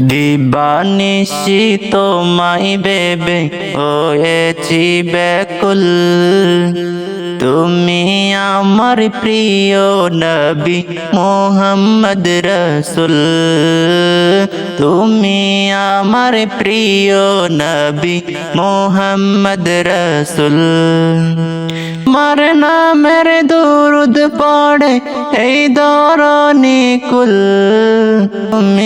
দিবানিশি তোমায় বেবে হয়েছি ব্যাকুল তুমি আমার প্রিয় নবী মোহাম্মদ রসুল। তুমি আমার প্রিয় নবী মোহাম্মদ রসুল। মার নামের দুরুদ পড়ে, এই দরনি কুল। তুমি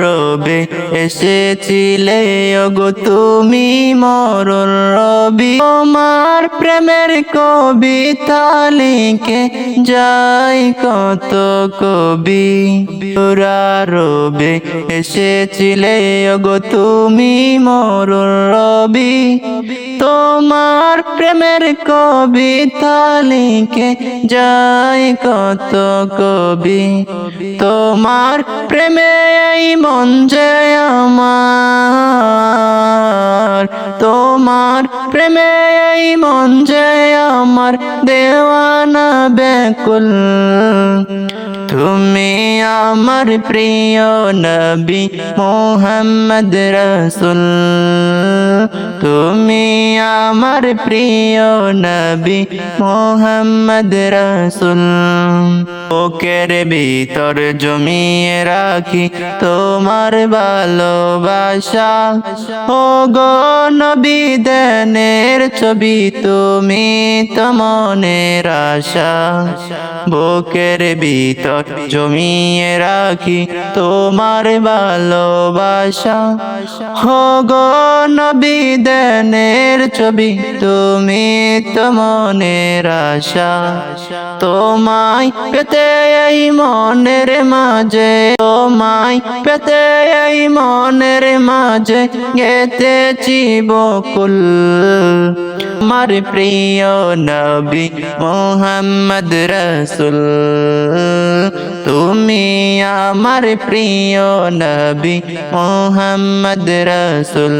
রবে এসেছিলে, ওগো তুমি মরুর রবি। তোমার প্রেমের কবিতা লিখে যাই কত কবি। রবে এসেছিলে, ওগো তুমি মরুর রবি। তোমার প্রেমের কবিতা লিখে যাই কত কবি। তোমার প্রেমে এই মন যে আমার। তোমার প্রেমে এই মন যে আমার দেওয়ানা ব্যাকুল তুমি আমার প্রিয় নবী মোহাম্মদ রসুল। তুমি আমার প্রিয় নবী মোহাম্মদ রসুল। ওকের ভিতর জমিয়ে রাখি তোমার ভালোবাসা। ও গো নবী দেনের ছবি তুমি তো মনের আশা। বুকের ভিতর জমিয়ে রাখি তোমার ভালোবাসা। হো গো নবী দেনের ছবি, তুমি তো মনের আশা। তোমায় পেতে এই মনের মাঝে, তোমায় পেতে এই মনের মাঝে গেতেছি বকুল। আমার প্রিয় নবী মোহাম্মদ রসুল, তুমি আমার প্রিয় নবী মোহাম্মদ রসুল।